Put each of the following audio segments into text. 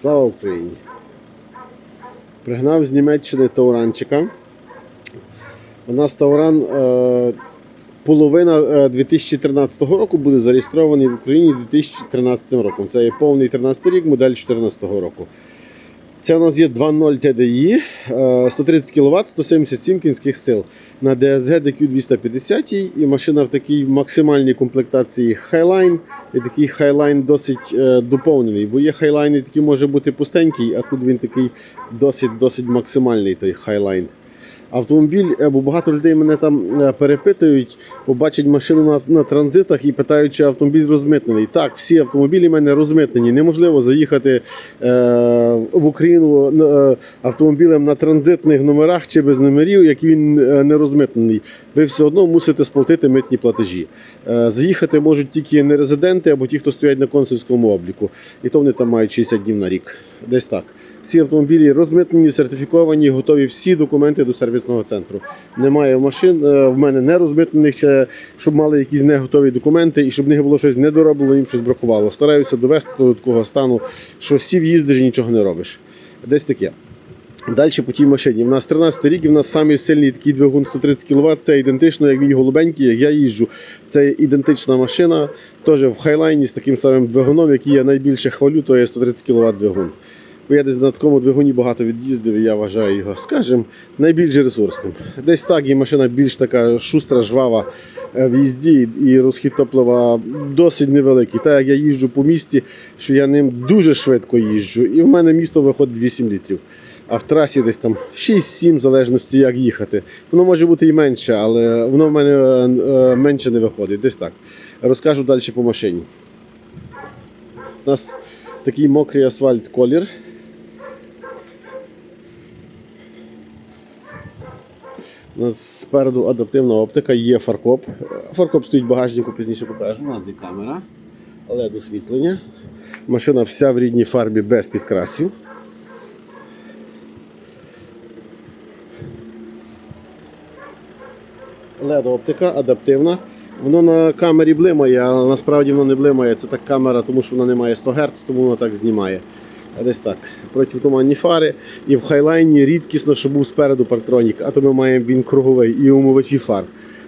Слава Україні! Пригнав з Німеччини Тауранчика. У нас Тауран е, половина е, 2013 року буде зареєстрований в Україні 2013 роком. Це є повний 13 рік, модель 2014 року. Це у нас є 2.0 TDI, е, 130 кВт, 177 кінських сил на DSG DQ 250 і машина в такій максимальній комплектації Highline. І такий Highline досить е, доповнений, бо є Highline, який може бути пустенький, а тут він такий досить досить максимальний той Highline. Автомобіль, е, бо багато людей мене там е, перепитують, побачать машину на, на транзитах і питають, чи автомобіль розмитнений. Так, всі автомобілі в мене розмитнені. Неможливо заїхати е, в Україну е, автомобілем на транзитних номерах чи без номерів, як він е, не розмитнений. Ви все одно мусите сплатити митні платежі. Е, заїхати можуть тільки нерезиденти або ті, хто стоять на консульському обліку. І то вони там мають 60 днів на рік. Десь так. Всі автомобілі розмитнені, сертифіковані, готові всі документи до сервісного центру. Немає машин е, в мене не розмитнених ще, щоб мали якісь не готові документи і щоб в них було щось недороблено, їм щось бракувало. Стараюся довести до такого стану, що сів їздиш і нічого не робиш. Десь таке. Далі по тій машині. У нас 13 рік і в нас самий сильний такий двигун 130 кВт. Це ідентично, як мій голубенький, як я їжджу. Це ідентична машина, теж в хайлайні з таким самим двигуном, який я найбільше хвалю, то є 130 кВт двигун. Бо я десь на такому двигуні багато від'їздив, і я вважаю його, скажімо, найбільш ресурсним. Десь так і машина більш така шустра, жвава е, в їзді, і розхід топлива досить невеликий. Так як я їжджу по місті, що я ним дуже швидко їжджу, і в мене місто виходить 8 літрів. А в трасі десь там 6-7, в залежності як їхати. Воно може бути і менше, але воно в мене е, е, менше не виходить. Десь так. Розкажу далі по машині. У нас такий мокрий асфальт колір. У нас спереду адаптивна оптика, є фаркоп. Фаркоп стоїть в багажнику, пізніше покажу. У нас є камера, LED освітлення. Машина вся в рідній фарбі без підкрасів. LED оптика адаптивна. Воно на камері блимає, але насправді воно не блимає. Це так камера, тому що вона не має 100 Гц, тому воно так знімає. Десь так. Протитуманні фари. І в хайлайні рідкісно, що був спереду парктронік, а то ми маємо він круговий і умивачі фар.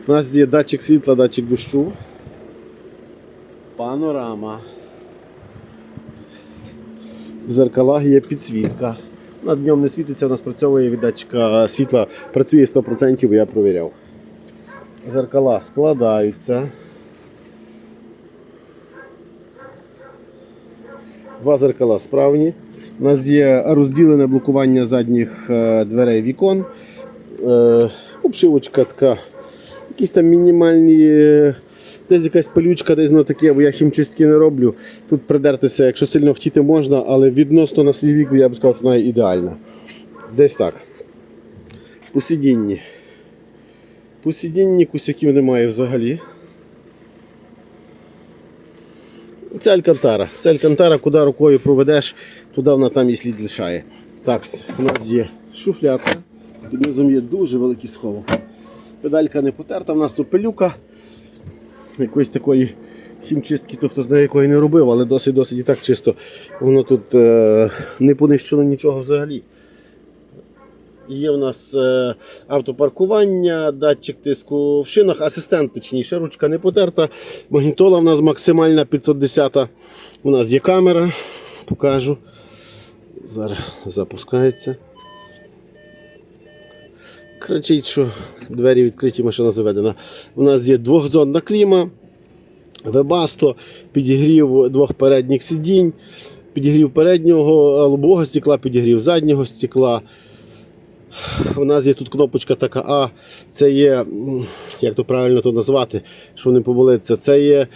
У нас є датчик світла, датчик дощу. Панорама. В зеркалах є підсвітка. На днем не світиться, у нас працьовує від датчика світла, працює 100%, бо я провіряв. Зеркала складаються. Два зеркала справні. У нас є розділене блокування задніх е, дверей вікон. Е, Обшивочка така. Якісь там мінімальні. е, Десь якась палючка, десь ну таке, бо я хімчистки не роблю. Тут придертися, якщо сильно хотіти можна, але відносно на свій вік я б сказав, що вона ідеальна. Десь так. По сидінні. По сидінні кусяків немає взагалі. Це алькантара. Це алькантара, куди рукою проведеш, туди вона там і слід лишає. Так, у нас є шуфлятка. Під низом є дуже великий сховок. Педалька не потерта, в нас тут пилюка. Якоїсь такої хімчистки, то хто знає, якої не робив, але досить-досить і так чисто. Воно тут е, не понищено нічого взагалі. Є в нас е, автопаркування, датчик тиску в шинах, асистент точніше, ручка не потерта. Магнітола в нас максимальна 510. У нас є камера, покажу. Зараз запускається. Кричить, що двері відкриті, машина заведена. У нас є двохзонна кліма, вебасто, підігрів двох передніх сидінь, підігрів переднього лобового стекла, підігрів заднього стекла. У нас є тут кнопочка така А. Це є, як то правильно то назвати, що не помилитися, це є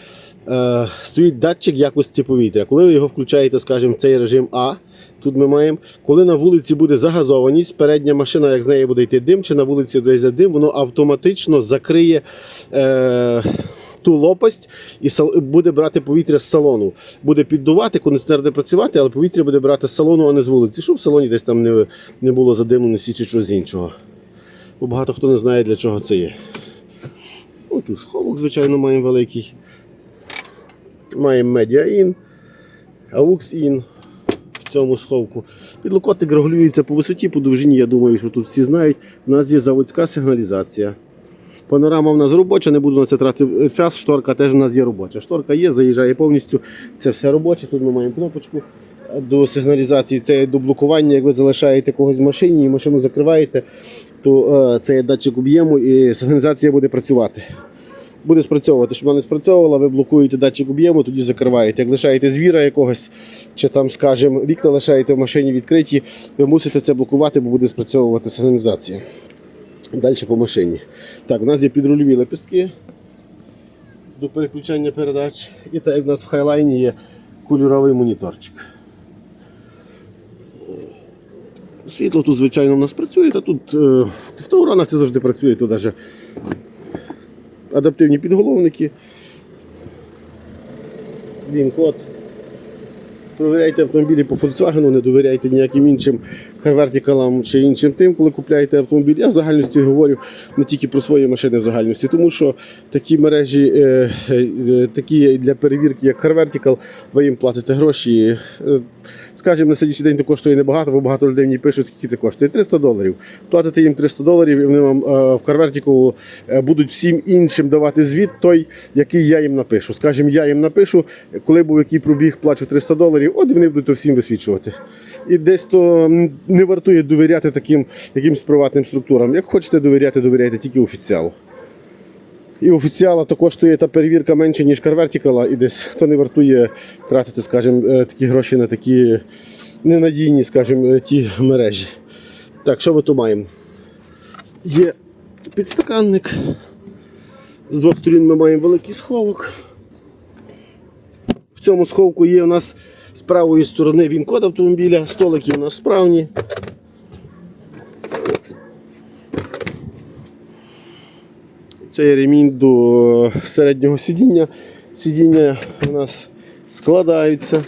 е, стоїть датчик якості повітря. Коли ви його включаєте, скажімо, цей режим А, тут ми маємо, коли на вулиці буде загазованість, передня машина, як з неї буде йти дим, чи на вулиці буде дим, воно автоматично закриє. Е, ту лопасть і буде брати повітря з салону. Буде піддувати, кондиціонер буде працювати, але повітря буде брати з салону, а не з вулиці, щоб в салоні десь там не, не було задимлено чи чогось іншого. Бо багато хто не знає, для чого це є. Ось тут сховок, звичайно, маємо великий. Маємо In, AUX In. цьому сховку. Підлокотник регулюється по висоті, по довжині, я думаю, що тут всі знають. У нас є заводська сигналізація. Панорама в нас робоча, не буду на це тратити час. Шторка теж у нас є робоча. Шторка є, заїжджає повністю. Це все робоче. Тут ми маємо кнопочку до сигналізації, це до блокування. Як ви залишаєте когось в машині і машину закриваєте, то е, це є датчик об'єму і сигналізація буде працювати. Буде спрацьовувати, щоб вона не спрацьовувала, ви блокуєте датчик об'єму, тоді закриваєте. Як лишаєте звіра якогось, чи там, скажімо, вікна лишаєте в машині відкриті, ви мусите це блокувати, бо буде спрацьовувати сигналізація. Далі по машині. Так, у нас є підрульові лепістки до переключання передач. І так як у нас в хайлайні є кольоровий моніторчик. Світло тут, звичайно, у нас працює, та тут е, в тауранах це завжди працює, тут навіть адаптивні підголовники. Він код. Провіряйте автомобілі по Volkswagen, не довіряйте ніяким іншим вертикалам чи іншим тим, коли купляєте автомобіль. Я в загальності говорю не тільки про свої машини в загальності, тому що такі мережі, е, е, такі для перевірки, як Carvertical, ви їм платите гроші. Скажімо, на сьогоднішній день це коштує небагато, бо багато людей мені пишуть, скільки це коштує. 300 доларів. Платите їм 300 доларів, і вони вам е, в Carvertical е, будуть всім іншим давати звіт, той, який я їм напишу. Скажімо, я їм напишу, коли був який пробіг, плачу 300 доларів, от вони будуть то всім висвічувати. І десь то не вартує довіряти таким якимсь приватним структурам. Як хочете довіряти, довіряйте тільки офіціалу. І офіціала то коштує та перевірка менше, ніж карвертикала, і десь то не вартує тратити, скажімо, е, такі гроші на такі ненадійні, скажімо, е, ті мережі. Так, що ми тут маємо? Є підстаканник. З двох сторін ми маємо великий сховок. В цьому сховку є у нас з правої сторони він-код автомобіля, столики у нас справні. Це є ремінь до середнього сидіння. Сидіння у нас складаються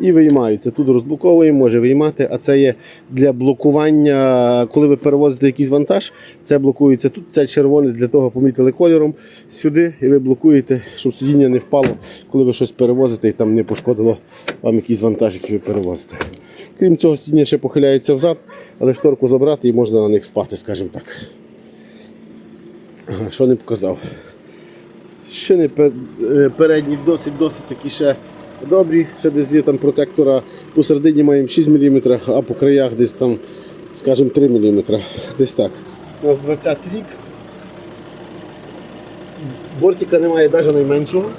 і виймаються. Тут розблоковуємо, може виймати, а це є для блокування, коли ви перевозите якийсь вантаж, це блокується тут. Це червоне для того помітили кольором сюди, і ви блокуєте, щоб сидіння не впало, коли ви щось перевозите і там не пошкодило вам якийсь вантаж, який ви перевозите. Крім цього, сидіння ще похиляється взад, але шторку забрати і можна на них спати, скажімо так. Що не показав. Шини пе- е, передні досить досить такі ще добрі. Ще десь є там протектора посередині маємо 6 мм, а по краях десь там, скажімо, 3 мм. Десь так. У нас 20 рік. Бортика немає навіть найменшого.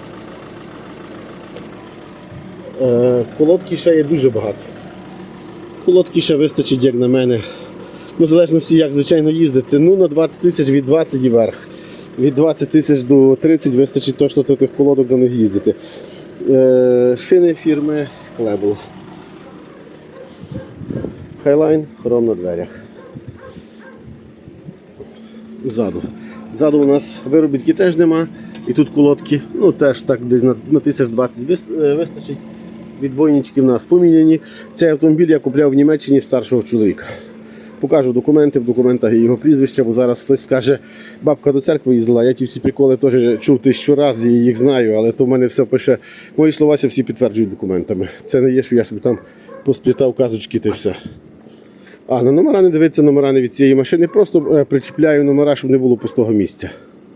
Е, Колодки ще є дуже багато. Колодки ще вистачить, як на мене. Ну, залежності, як звичайно їздити. Ну, на 20 тисяч від 20 і вверх. Від 20 тисяч до 30 вистачить точно тих колодок до них їздити. Е, шини фірми Клебл. Хайлайн, хром на дверях. Ззаду. Ззаду у нас виробітки теж нема. І тут колодки, ну теж так десь на, на 1020 вис- е, вистачить. Відбойнички в нас поміняні. Цей автомобіль я купляв в Німеччині старшого чоловіка. Покажу документи, в документах і його прізвище, бо зараз хтось скаже, бабка до церкви їздила. Я ті всі приколи теж чув тисячу разів і їх знаю, але то в мене все пише. Мої слова ще всі підтверджують документами. Це не є, що я собі там посплітав казочки та все. А на номера не дивиться номера не від цієї машини, просто е, причіпляю номера, щоб не було пустого місця.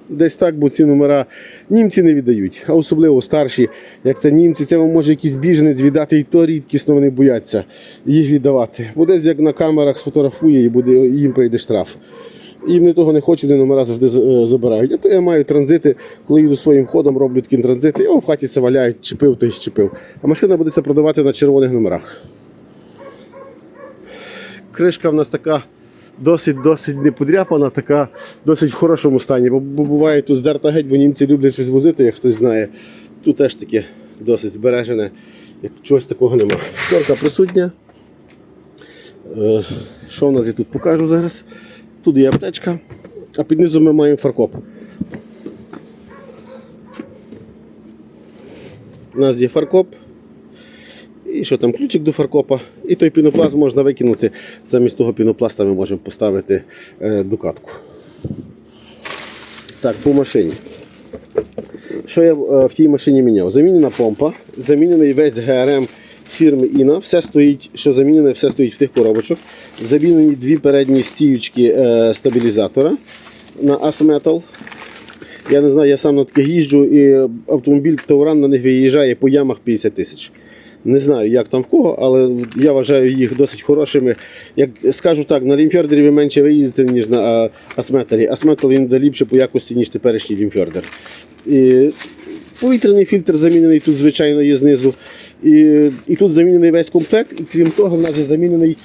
Десь так, бо ці номера німці не віддають, а особливо старші, як це німці, це вам може якийсь біженець віддати, і то рідкісно вони бояться їх віддавати. Бо десь як на камерах сфотографує і буде, їм прийде штраф. І вони того не хочуть, вони номера завжди е, забирають. А то я маю транзити, коли їду своїм ходом, роблю такі транзити, його в хаті це валяють, чіпив, то й чіпив. А машина буде це продавати на червоних номерах. Кришка в нас така досить досить не подряпана, така досить в хорошому стані. Бо, бо буває тут здерта геть, бо німці люблять щось возити, як хтось знає. Тут теж таке досить збережене, як чогось такого нема. Шторка присутня. Е, Що в нас я тут покажу зараз? Тут є аптечка, а під низом ми маємо фаркоп. У нас є фаркоп. І що там, ключик до фаркопа. І той пінопласт можна викинути. Замість того пінопласта ми можемо поставити е, дукатку. Так, по машині. Що я е, в тій машині міняв? Замінена помпа, замінений весь ГРМ фірми Іна. Все стоїть, що замінене, все стоїть в тих коробочок. Замінені дві передні стіючки е, стабілізатора на Asmetal. Я не знаю, я сам на таких їжджу і автомобіль Тауран на них виїжджає по ямах 50 тисяч. Не знаю, як там в кого, але я вважаю їх досить хорошими. Як скажу так, на лімфьордері ви менше виїздите, ніж на Асметалі. Асметал він ліпше по якості, ніж теперішній лімфьордер. І повітряний фільтр замінений тут, звичайно, є знизу. І, і тут замінений весь комплект, і крім того, в нас є замінений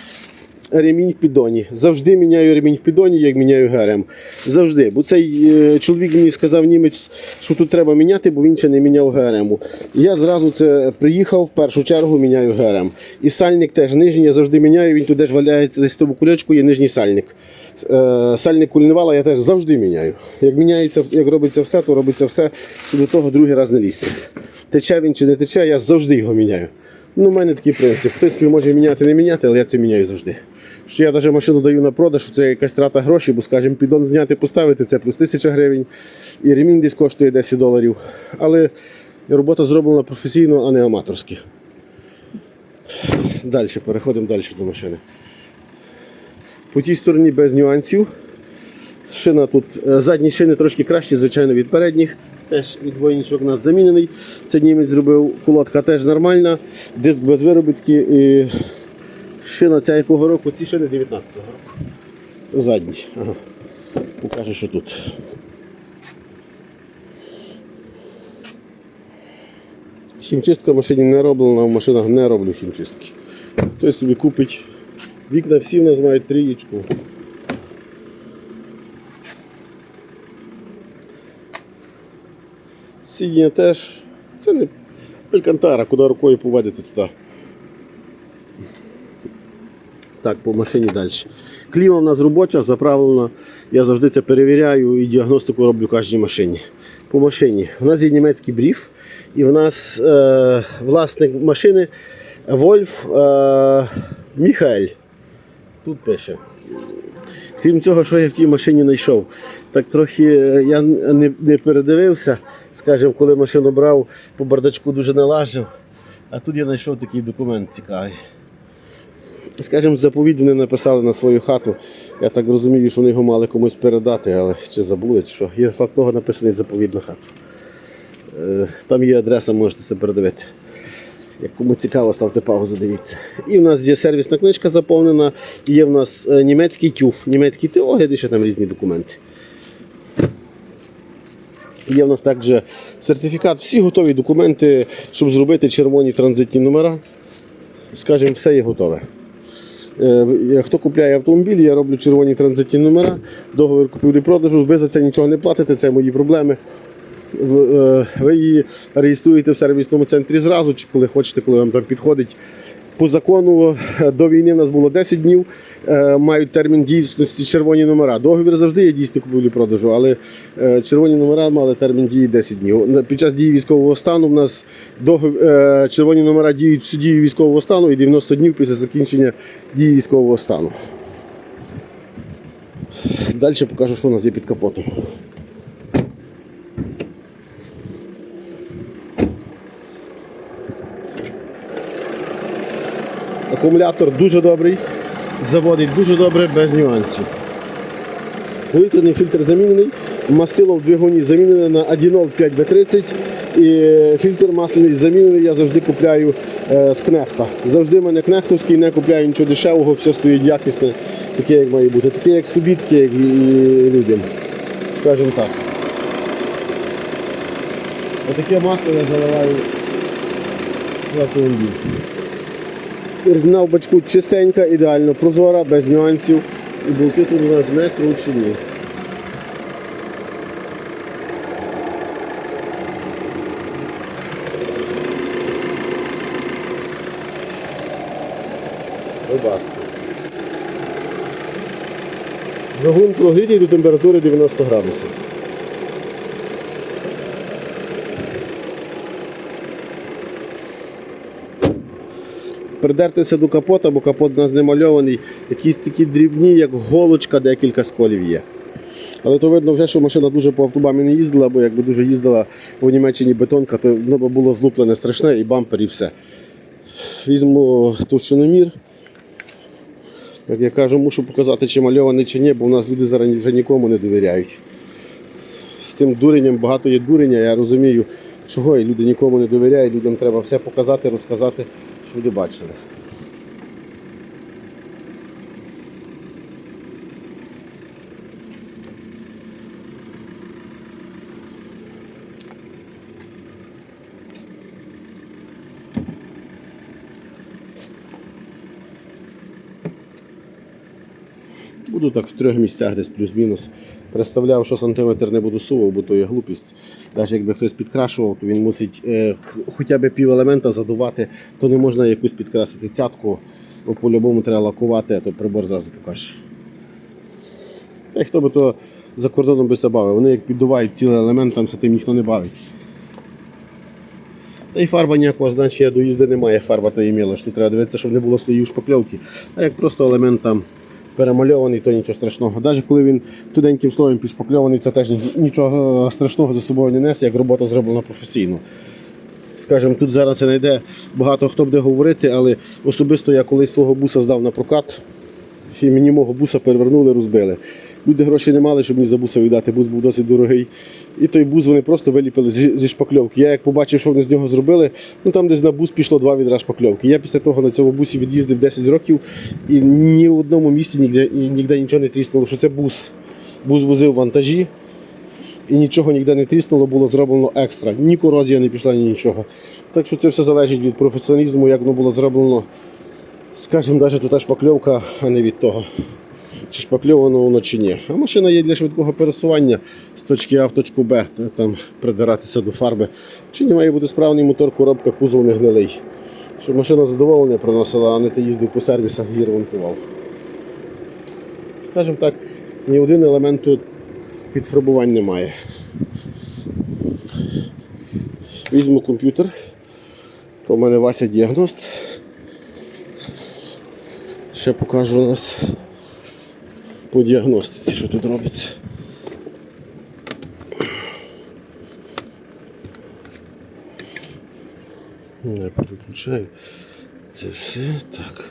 ремінь в піддоні. Завжди міняю ремінь в піддоні, як міняю ГРМ. Завжди. Бо цей е, чоловік мені сказав німець, що тут треба міняти, бо він ще не міняв ГРМ. Я зразу це приїхав, в першу чергу міняю ГРМ. І сальник теж нижній, я завжди міняю, він туди ж валяється десь в тому кульочку, є нижній сальник. Е, Сальник кульневала я теж завжди міняю. Як міняється, як робиться все, то робиться все, що до того другий раз не лізти. Тече він чи не тече, я завжди його міняю. Ну, у мене такий принцип. Хтось може міняти, не міняти, але я це міняю завжди. Що я навіть машину даю на продаж, це якась трата грошей, бо, скажімо, піддон зняти, поставити це плюс 1000 гривень, і ремінь десь коштує 10 доларів. Але робота зроблена професійно, а не аматорськи. Далі, переходимо далі до машини. По тій стороні без нюансів. Шина тут, е, задні шини трошки кращі, звичайно, від передніх. Теж відбойничок у нас замінений. Це німець зробив, колодка теж нормальна, диск без виробітки. І шина ця якого року? Ці шини 19-го року. Задні. Ага. Покажу, що тут. Хімчистка в машині не роблена, в машинах не роблю хімчистки. Хтось собі купить. Вікна всі в нас мають трієчку. Сидіння теж. Це не алькантара, куди рукою поведете туди. Так, по машині далі. Кліма в нас робоча, заправлена. Я завжди це перевіряю і діагностику роблю кожній машині. По машині. У нас є німецький бріф, і в нас е, власник машини Вольф е, Міхаель. Тут пише. Крім цього, що я в тій машині знайшов. Так трохи е, я не, не передивився, скажімо, коли машину брав, по бардачку дуже налажив. А тут я знайшов такий документ цікавий. Скажімо, заповідь вони написали на свою хату. Я так розумію, що вони його мали комусь передати, але чи забули, що. Є факт того написаний заповідь на хату. Е, Там є адреса, можете це передивити. Як кому цікаво, ставте паузу, дивіться. І в нас є сервісна книжка заповнена, є в нас е, німецький тюф, німецький теогляд і ще там різні документи. Є в нас також сертифікат, всі готові документи, щоб зробити червоні транзитні номера. Скажімо, все є готове. Е, Хто купляє автомобіль, я роблю червоні транзитні номера, договір купівлі-продажу, ви за це нічого не платите, це мої проблеми. Е, Ви її реєструєте в сервісному центрі зразу, чи коли хочете, коли вам там підходить. По закону е, до війни в нас було 10 днів, е, мають термін дійсності червоні номера. Договір завжди є дійсний купівлі-продажу, але е, червоні номера мали термін дії 10 днів. Під час дії військового стану в нас червоні номера діють всю дію військового стану і 90 днів після закінчення дії військового стану. Далі покажу, що у нас є під капотом. Акумулятор дуже добрий, заводить дуже добре, без нюансів. Повітряний фільтр замінений, мастило в двигуні замінене на Adinol 5B30 і фільтр масляний замінений, я завжди купляю е, з кнехта. Завжди в мене кнехтовський, не купляю нічого дешевого, все стоїть якісне, таке як має бути. Таке як собі, таке як і людям. Скажімо так. Отаке масло я заливаю в автомобіль. Рідина бачку чистенька, ідеально прозора, без нюансів. І болти тут у нас не кручені. Вибасти. Двигун прогрітий до температури 90 градусів. Придертися до капота, бо капот у нас не мальований, якісь такі дрібні, як голочка, декілька сколів є. Але то видно вже, що машина дуже по автобамі не їздила, бо якби дуже їздила в Німеччині бетонка, то воно б було злуплене страшне і бампер, і все. візьму товщиномір. Як я кажу, мушу показати, чи мальований, чи ні, бо у нас люди зараз вже нікому не довіряють. З тим дуренням багато є дурення, я розумію, чого і люди нікому не довіряють, людям треба все показати, розказати, що люди бачили. Буду так в трьох місцях десь плюс-мінус. Представляв, що сантиметр не буду сував, бо то є глупість. Навіть якби хтось підкрашував, то він мусить е, хоча б пів елемента задувати, то не можна якусь підкрасити цятку, бо по-любому треба лакувати, а то прибор зразу покаже. Та й хто би то за кордоном би бавив. Вони як піддувають цілий елемент, там тим ніхто не бавить. Та й фарба ніякого значення до їзди немає, фарба то імела, що треба дивитися, щоб не було слоїв шпакльовки. А як просто елемент там перемальований, то нічого страшного. Навіть коли він туденьким слоєм підшпакльований, це теж нічого страшного за собою не несе, як робота зроблена професійно. Скажімо, тут зараз це не йде багато хто буде говорити, але особисто я колись свого буса здав на прокат, і мені мого буса перевернули, розбили. Люди грошей не мали, щоб мені за буса віддати, бус був досить дорогий. І той бус вони просто виліпили зі, зі шпакльовки. Я як побачив, що вони з нього зробили, ну там десь на бус пішло два відра шпакльовки. Я після того на цьому бусі від'їздив 10 років і ні в одному місці ніде, ніде нічого не тріснуло, що це бус. Бус возив вантажі і нічого ніде не тріснуло, було зроблено екстра. Ні корозія не пішла, ні нічого. Так що це все залежить від професіоналізму, як воно було зроблено, скажімо, навіть тута шпакльовка, а не від того, чи шпакльовано воно чи ні. А машина є для швидкого пересування з точки А в точку Б, там придиратися до фарби. Чи не має бути справний мотор, коробка, кузов не гнилий. Щоб машина задоволення приносила, а не ти їздив по сервісах і ремонтував. Скажімо так, ні один елемент тут підфарбувань немає. Візьму комп'ютер. То в мене Вася діагност. Ще покажу у нас по діагностиці, що тут робиться. Я переключаю це все так.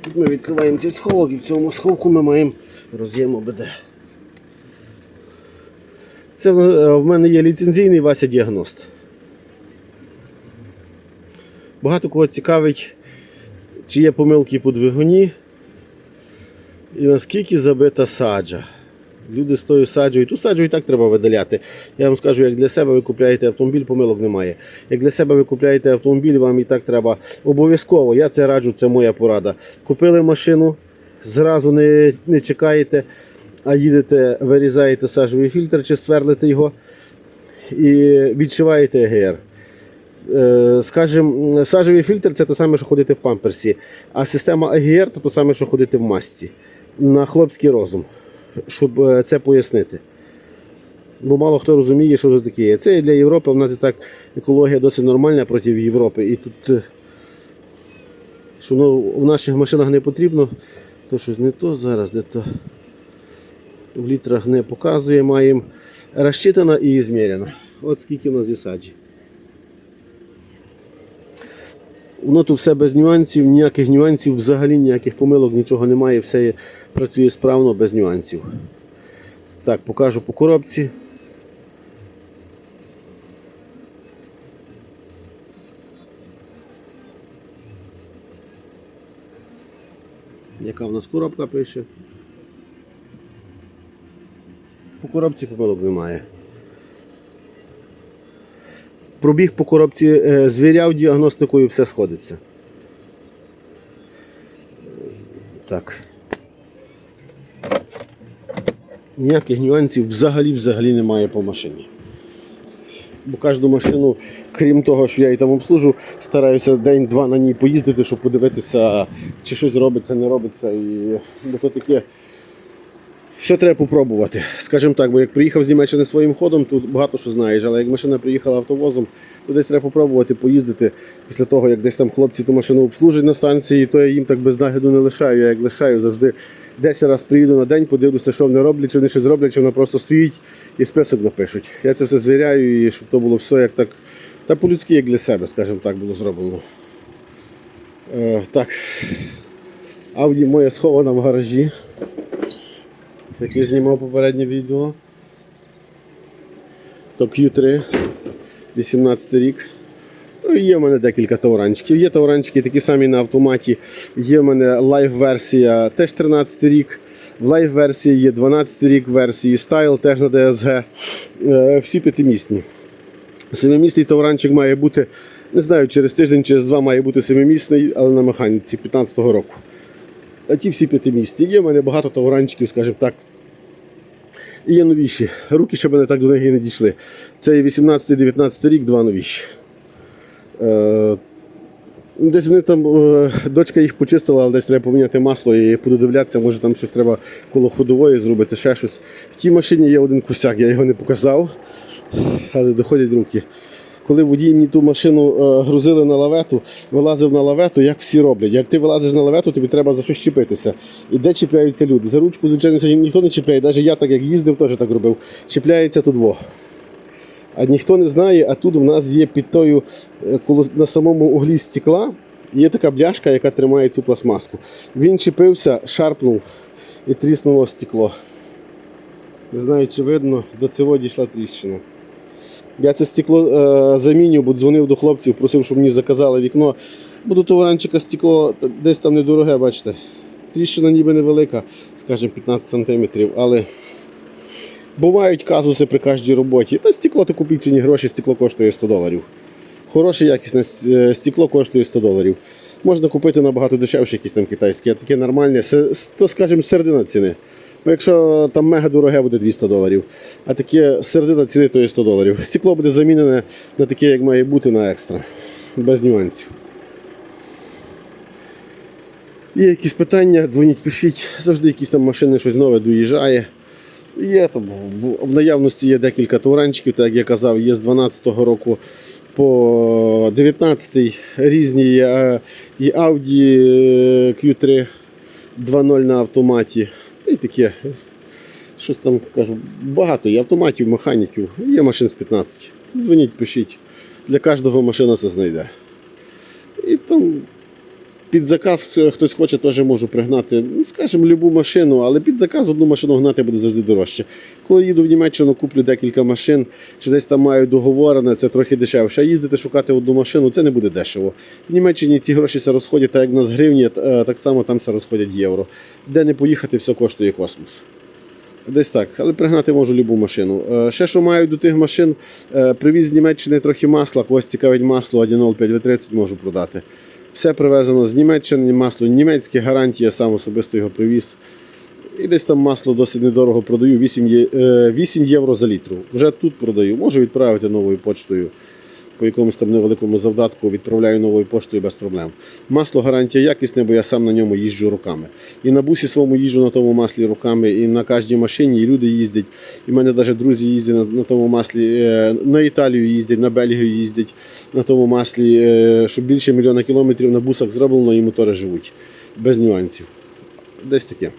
Тут ми відкриваємо цей сховок і в цьому сховку ми маємо роз'єм ОБД. Це е, в мене є ліцензійний Вася діагност. Багато кого цікавить, чи є помилки по двигуні і наскільки забита саджа. Люди з тою саджею, ту саджу і так треба видаляти. Я вам скажу, як для себе ви купляєте автомобіль, помилок немає. Як для себе ви купляєте автомобіль, вам і так треба обов'язково. Я це раджу, це моя порада. Купили машину, зразу не, не чекаєте, а їдете, вирізаєте саджовий фільтр чи сверлите його і відшиваєте ЕГР. Е, Скажімо, саджовий фільтр це те саме, що ходити в памперсі, а система АГР це те саме, що ходити в масці. На хлопський розум, щоб е, це пояснити. Бо мало хто розуміє, що це таке. Це і для Європи, в нас і так екологія досить нормальна проти Європи. І тут, е, що воно в наших машинах не потрібно, то щось не то зараз, де то в літрах не показує, маємо розчитано і зміряно. От скільки в нас є саджі. Воно тут все без нюансів, ніяких нюансів, взагалі ніяких помилок, нічого немає, все працює справно, без нюансів. Так, покажу по коробці. Яка в нас коробка пише? По коробці помилок немає. Пробіг по коробці, е, звіряв діагностикою, все сходиться. Так. Ніяких нюансів взагалі взагалі немає по машині. Бо кожну машину, крім того, що я її там обслужу, стараюся день-два на ній поїздити, щоб подивитися, чи щось робиться, не робиться. І бо то таке. Все треба попробувати. Скажімо так, бо як приїхав з Німеччини своїм ходом, тут багато що знаєш, але як машина приїхала автовозом, то десь треба попробувати поїздити після того, як десь там хлопці ту машину обслужать на станції, то я їм так без нагляду не лишаю. Я як лишаю, завжди 10 разів приїду на день, подивлюся, що вони роблять, чи вони щось зроблять, чи вона просто стоїть і список напишуть. Я це все звіряю і щоб то було все як так Та по-людськи, як для себе, скажімо так, було зроблено. Е, так. Ауді моя схована в гаражі. Як я знімав попереднє відео. То Q3, 18 рік. Ну, є в мене декілька тауранчиків. Є тауранчики такі самі на автоматі. Є в мене лайв-версія теж 13 рік. В лайв-версії є 12 рік версії Style, теж на DSG. Е, Всі п'ятимісні. Семимісний тауранчик має бути, не знаю, через тиждень, через два має бути семимісний, але на механіці 15-го року. А ті всі п'ятимісні. Є в мене багато тауранчиків, скажімо так. І є новіші. Руки ще мене так до і не дійшли. Це 18-19 рік, два новіші. Е, Десь вони там, е, дочка їх почистила, але десь треба поміняти масло і буду дивлятися, може там щось треба коло ходової зробити, ще щось. В тій машині є один косяк, я його не показав, але доходять руки. Коли водій мені ту машину е, грузили на лавету, вилазив на лавету, як всі роблять. Як ти вилазиш на лавету, тобі треба за щось чіпитися. І де чіпляються люди? За ручку, звичайно, ніхто не чіпляє, навіть я так як їздив, теж так робив. Чіпляється тут во. А ніхто не знає, а тут у нас є під тою, е, коло- на самому углі стекла, є така бляшка, яка тримає цю пластмаску. Він чіпився, шарпнув і тріснуло стекло. Не знаю, чи видно, до цього дійшла тріщина. Я це стекло е, заміню, бо дзвонив до хлопців, просив, щоб мені заказали вікно. Бо до того ранчика стекло десь там недороге, бачите. Тріщина ніби невелика, скажімо, 15 см, але бувають казуси при кожній роботі. Та стекло ти купічені гроші, стекло коштує 100 доларів. Хороше якісне е, стекло коштує 100 доларів. Можна купити набагато дешевше якісь там китайське, а таке нормальне, то скажімо середина ціни. Ну, якщо там мега дороге буде 200 доларів, а таке середина ціни то є 100 доларів. Стекло буде замінене на таке, як має бути на екстра. Без нюансів. Є якісь питання, дзвоніть, пишіть. Завжди якісь там машини, щось нове доїжджає. Є там в, наявності є декілька туранчиків, так як я казав, є з 12-го року по 19-й різні і Audi е, Q3 2.0 на автоматі. І таке. Щось там кажу, багато є автоматів, механіків, є машин з 15. Дзвоніть, пишіть. Для кожного машина це знайде. І там під заказ е, хтось хоче, теж можу пригнати, ну, скажімо, любу машину, але під заказ одну машину гнати буде завжди дорожче. Коли їду в Німеччину, куплю декілька машин, чи десь там маю договорене, це трохи дешевше. А їздити шукати одну машину, це не буде дешево. В Німеччині ті гроші все розходять, так як в нас гривні, е, так само там все розходять євро. Де не поїхати, все коштує космос. Десь так, але пригнати можу любу машину. Е, Ще що маю до тих машин, привіз з Німеччини трохи масла, когось цікавить масло 1.05 V30 можу продати. Все привезено з Німеччини, масло німецьке, гарантія, сам особисто його привіз. І десь там масло досить недорого продаю, 8, е, 8 євро за літру. Вже тут продаю. Можу відправити новою почтою. По якомусь там невеликому завдатку відправляю новою поштою без проблем. Масло гарантія якісне, бо я сам на ньому їжджу руками. І на бусі своєму їжджу на тому маслі руками, і на кожній машині, і люди їздять. І в мене навіть друзі їздять на, на тому маслі, е, на Італію їздять, на Бельгію їздять на тому маслі, е, що більше мільйона кілометрів на бусах зроблено, і мотори живуть. Без нюансів. Десь таке.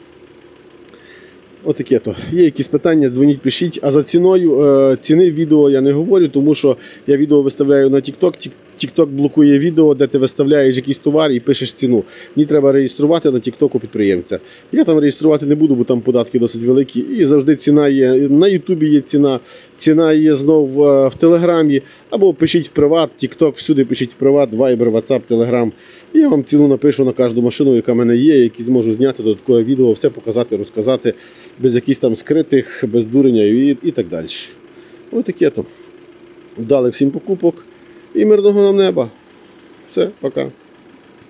Отаке то. Є якісь питання, дзвоніть, пишіть. А за ціною е, ціни відео я не говорю, тому що я відео виставляю на TikTok. TikTok блокує відео, де ти виставляєш якийсь товар і пишеш ціну. Мені треба реєструвати на TikTok підприємця. Я там реєструвати не буду, бо там податки досить великі. І завжди ціна є. На Ютубі є ціна, ціна є знов е, в Телеграмі. Або пишіть в приват, TikTok, всюди пишіть в приват, Viber, WhatsApp, Telegram. І я вам ціну напишу на кожну машину, яка в мене є, які зможу зняти додаткове відео, все показати, розказати, без якихось там скритих, без дурення і, і так далі. Ось таке то. Дали всім покупок і мирного нам неба. Все, пока.